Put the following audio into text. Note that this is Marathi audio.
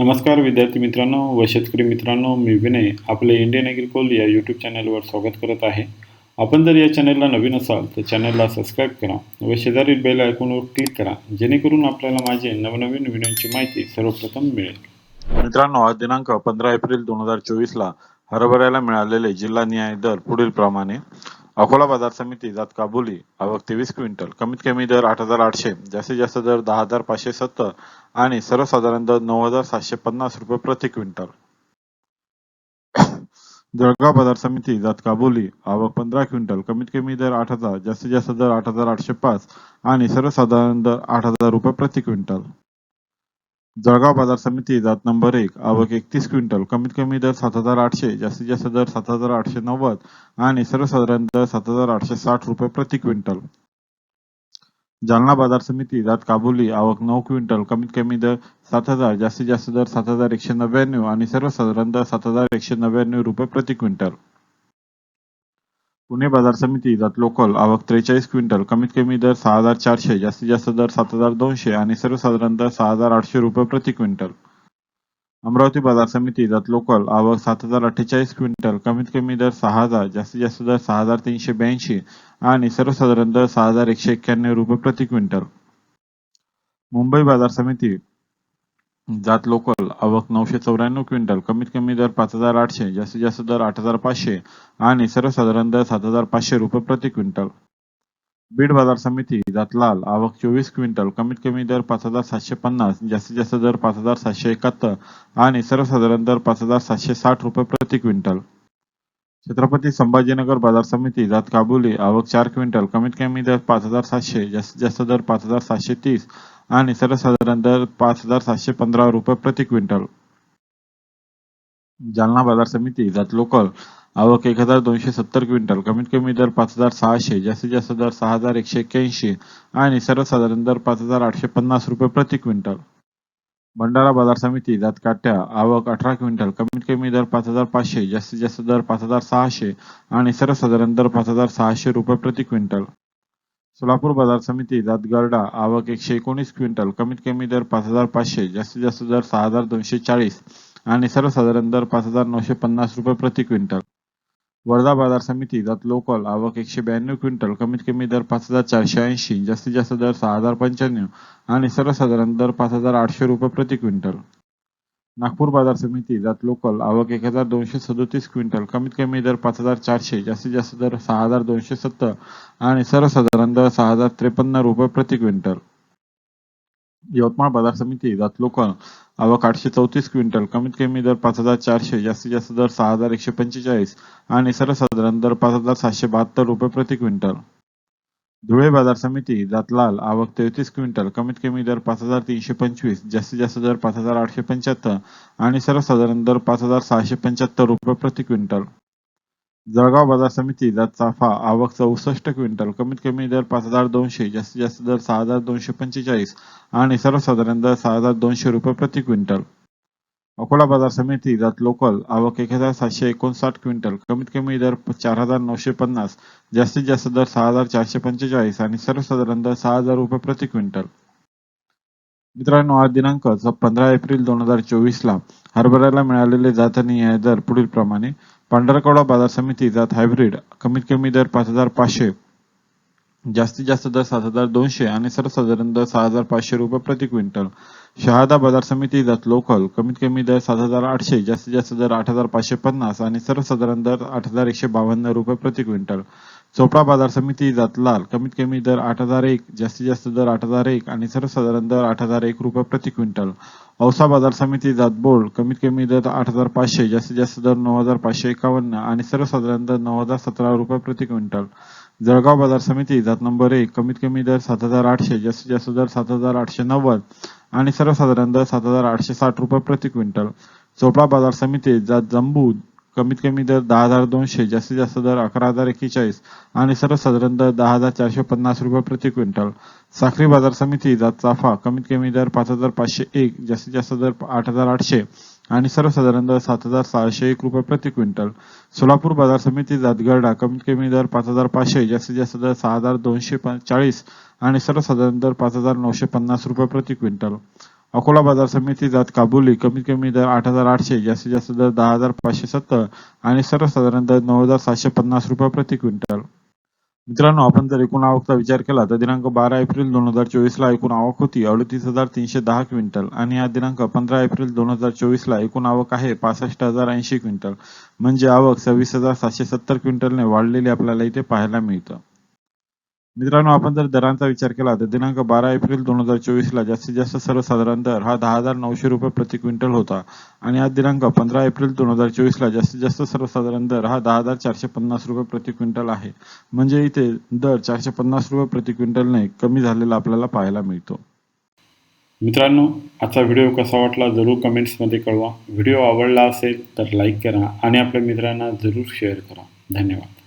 नमस्कार विद्यार्थी मित्रांनो व शेतकरी मित्रांनो मी विनय आपले इंडियन ॲग्रिकोल या यूट्यूब चॅनलवर स्वागत करत आहे. आपण जर या चॅनलला नवीन असाल तर चॅनलला सबस्क्राईब करा व शेजारील बेल आयकॉनवर क्लिक करा जेणेकरून आपल्याला माझे नवनवीन व्हिडिओची माहिती सर्वप्रथम मिळेल. मित्रांनो आज दिनांक पंधरा एप्रिल दोन हजार चोवीसला हरभऱ्याला मिळालेले जिल्हा न्याय दर पुढील प्रमाणे अकोला बाजार समिती जात काबुली आवक तेवीस क्विंटल कमीत कमी दर आठ हजार आठशे जास्तीत जास्त दर दहा हजार पाचशे सत्तर आणि सर्वसाधारण दर नऊ हजार सातशे पन्नास रुपये प्रति क्विंटल. जळगाव बाजार समिती जात काबुली आवक पंधरा क्विंटल कमीत कमी दर आठ हजार जास्तीत जास्त दर आठ हजार आठशे पाच आणि सर्वसाधारण दर आठ हजार रुपये प्रति क्विंटल. जळगाव बाजार समिती जात नंबर एक आवक एकतीस क्विंटल कमीत कमी दर सात हजार आठशे जास्तीत जास्त दर सात हजार आठशे नव्वद आणि सर्वसाधारण दर सात हजार आठशे साठ रुपये प्रति क्विंटल. जालना बाजार समिती जात काबुली आवक नऊ क्विंटल कमीत कमी दर सात हजार जास्तीत जास्त दर सात हजार एकशे नव्याण्णव आणि सर्वसाधारण दर सात हजार एकशे नव्याण्णव रुपये प्रति क्विंटल. पुणे बाजार समिती जात लोकल. आवक त्रेचाळीस क्विंटल. कमीत कमी दर सहा हजार चारशे जास्तीत जास्त दर सात हजार दोनशे आणि सर्वसाधारण दर सहा हजार आठशे रुपये प्रति क्विंटल. अमरावती बाजार समिती जात लोकल. आवक सात हजार अठ्ठेचाळीस क्विंटल. कमीत कमी दर सहा हजार जास्तीत जास्त दर सहा हजार तीनशे ब्याऐंशी आणि सर्वसाधारण दर सहा हजार एकशे एक्क्याण्णव रुपये प्रति क्विंटल. मुंबई बाजार समिती जात लोकल. आवक नऊशे चौऱ्याण्णव क्विंटल कमीत कमी दर पाच हजार आठशे जास्तीत जास्त दर आठ हजार पाचशे आणि सर्वसाधारण दर सात हजार पाचशे रुपये प्रति क्विंटल. बीड बाजार समिती जात लाल आवक चोवीस क्विंटल कमीत कमी दर पाच हजार सातशे पन्नास जास्तीत जास्त दर पाच हजार सातशे एकाहत्तर आणि सर्वसाधारण दर पाच हजार सातशे साठ रुपये प्रति क्विंटल. छत्रपती संभाजीनगर बाजार समिती जात काबुली आवक चार क्विंटल कमीत कमी दर पाच हजार सातशे जास्तीत जास्त दर पाच हजार सातशे तीस आणि सर्वसाधारण दर पाच हजार सातशे पंधरा रुपये प्रति क्विंटल. जालना बाजार समिती जात लोकल. आवक एक हजार दोनशे सत्तर क्विंटल. कमीत कमी दर पाच हजार सहाशे जास्तीत जास्त दर सहा हजार एकशे एक्क्याऐंशी आणि सर्वसाधारण दर पाच हजार आठशे पन्नास रुपये प्रति क्विंटल. भंडारा बाजार समिती जात काट्या. आवक अठरा क्विंटल. कमीत कमी दर पाच हजार पाचशे जास्तीत जास्त दर पाच हजार सहाशे आणि सर्वसाधारण दर पाच हजार सहाशे रुपये प्रति क्विंटल. सोलापूर बाजार समिती जात आवक एकशे एकोणीस क्विंटल कमीत कमी दर पाच हजार पाचशे जास्तीत जास्त दर सहा हजार दोनशे चाळीस आणि सर्वसाधारण दर पाच हजार नऊशे पन्नास रुपये प्रति क्विंटल. वर्धा बाजार समिती जात लोकल आवक एकशे ब्याण्णव क्विंटल कमीत कमी दर पाच हजार चारशे ऐंशी जास्तीत जास्त दर सहा हजार पंच्याण्णव आणि सर्वसाधारण दर पाच हजार आठशे रुपये प्रति क्विंटल. नागपूर बाजार समिती जात लोकल आवक एक हजार दोनशे सदोतीस क्विंटल कमीत कमी दर पाच हजार चारशे जास्तीत जास्त दर सहा हजार दोनशे सत्तर आणि सर्वसाधारण दर सहा हजार त्रेपन्न रुपये प्रति क्विंटल. यवतमाळ बाजार समिती जात लोकल आवक आठशे चौतीस क्विंटल कमीत कमी दर पाच हजार चारशे जास्तीत जास्त दर सहा हजार एकशे पंचेचाळीस आणि सर्वसाधारण दर पाच हजार सातशे बहात्तर रुपये प्रति क्विंटल. धुळे बाजार समिती जातलाल आवक तेहतीस क्विंटल कमीत कमी दर पाच हजार तीनशे पंचवीस जास्तीत जास्त दर पाच हजार आठशे पंच्याहत्तर आणि सर्वसाधारण दर पाच हजार सहाशे पंच्याहत्तर रुपये प्रति क्विंटल. जळगाव बाजार समिती जात चाफा आवक चौसष्ट क्विंटल कमीत कमी दर पाच हजार दोनशे जास्तीत जास्त दर सहा हजार दोनशे पंचेचाळीस आणि सर्वसाधारण दर सहा हजार दोनशे रुपये प्रति क्विंटल. अकोला बाजार समिती जात लोकल आवक एक हजार सातशे एकोणसाठ क्विंटल कमीत कमी दर चार हजार नऊशे पन्नास जास्तीत जास्त दर सहा हजार चारशे पंचेचाळीस आणि सर्वसाधारण दर सहा हजार रुपये प्रति क्विंटल. मित्रांनो आज दिनांक पंधरा एप्रिल दोन हजार चोवीस ला हरभऱ्याला मिळालेले जात आणि दर पुढील प्रमाणे पांढरकवडा बाजार समिती जात हायब्रिड कमीत कमी दर पाच हजार पाचशे जास्तीत जास्त दर सात हजार दोनशे आणि सर्वसाधारण दर सहा हजार पाचशे रुपये प्रति क्विंटल. शहादा बाजार समिती जात लोकल कमीत कमी दर सात हजार आठशे जास्तीत जास्त दर आठ हजार पाचशे पन्नास आणि सर्वसाधारण दर आठ हजार एकशे बावन्न रुपये प्रति क्विंटल. चोपडा बाजार समिती जात लाल कमीत कमी दर आठ हजार एक जास्तीत जास्त दर आठ हजार एक आणि सर्वसाधारण दर आठ हजार एक रुपये प्रति क्विंटल. औसा बाजार समिती जात बोर्ड कमीत कमी दर आठ हजार पाचशे जास्तीत जास्त दर नऊ हजार पाचशे एकावन्न आणि सर्वसाधारण दर नऊ हजार सतरा रुपये प्रति क्विंटल. जळगाव बाजार समिती जात नंबर एक कमीत कमी दर सात हजार आठशे जास्तीत जास्त दर सात हजार आठशे नव्वद आणि सर्वसाधारण दर सात हजार आठशे साठ रुपये प्रति क्विंटल. चोपडा बाजार समिती जात जंबू कमीत कमी दर दहा हजार दोनशे जास्तीत जास्त दर अकरा हजार एक्केचाळीस आणि सर्वसाधारण दर दहा हजार चारशे पन्नास रुपये प्रति क्विंटल. साखरी बाजार समिती जात चाफा कमीत कमी दर पाच हजार पाचशे एक जास्तीत जास्त दर आठ हजार आठशे आणि सर्वसाधारण दर सात हजार सहाशे एक रुपये प्रति क्विंटल. सोलापूर बाजार समिती जातगरडा कमीत कमी दर पाच हजार पाचशे जास्तीत जास्त दर सहा हजार दोनशे चाळीस आणि सर्वसाधारण दर पाच हजार नऊशे पन्नास रुपये प्रति क्विंटल. अकोला बाजार समिती जात काबुली कमीत कमी दर आठ हजार आठशे जास्तीत जास्त दर दहा हजार पाचशे सत्तर आणि सर्वसाधारण दर नऊ हजार सातशे पन्नास रुपये प्रति क्विंटल. मित्रांनो आपण जर एकूण आवकचा विचार केला तर दिनांक बारा एप्रिल दोन हजार चोवीस ला एकूण आवक होती अडतीस हजार तीनशे दहा क्विंटल आणि हा दिनांक पंधरा एप्रिल दोन हजार चोवीस ला एकूण आवक आहे पासष्ट हजार ऐंशी क्विंटल. म्हणजे आवक सव्वीस हजार सातशे सत्तर क्विंटलने वाढलेली आपल्याला इथे पाहायला मिळतं. मित्रांनो आपण जर दरांचा विचार केला तर दिनांक बारा एप्रिल दोन हजार चोवीस ला जास्तीत जास्त सर्वसाधारण दर हा दहा हजार नऊशे रुपये प्रति क्विंटल होता. आणि आज दिनांक पंधरा एप्रिल दोन हजार चोवीस ला जास्तीत जास्त सर्वसाधारण दर हा दहा हजार चारशे पन्नास रुपये प्रति क्विंटल आहे. म्हणजे इथे दर चारशे पन्नास रुपये प्रति क्विंटलने कमी झालेला आपल्याला पाहायला मिळतो. मित्रांनो आजचा व्हिडिओ कसा वाटला जरूर कमेंट्समध्ये कळवा. व्हिडिओ आवडला असेल तर लाईक करा आणि आपल्या मित्रांना जरूर शेअर करा. धन्यवाद.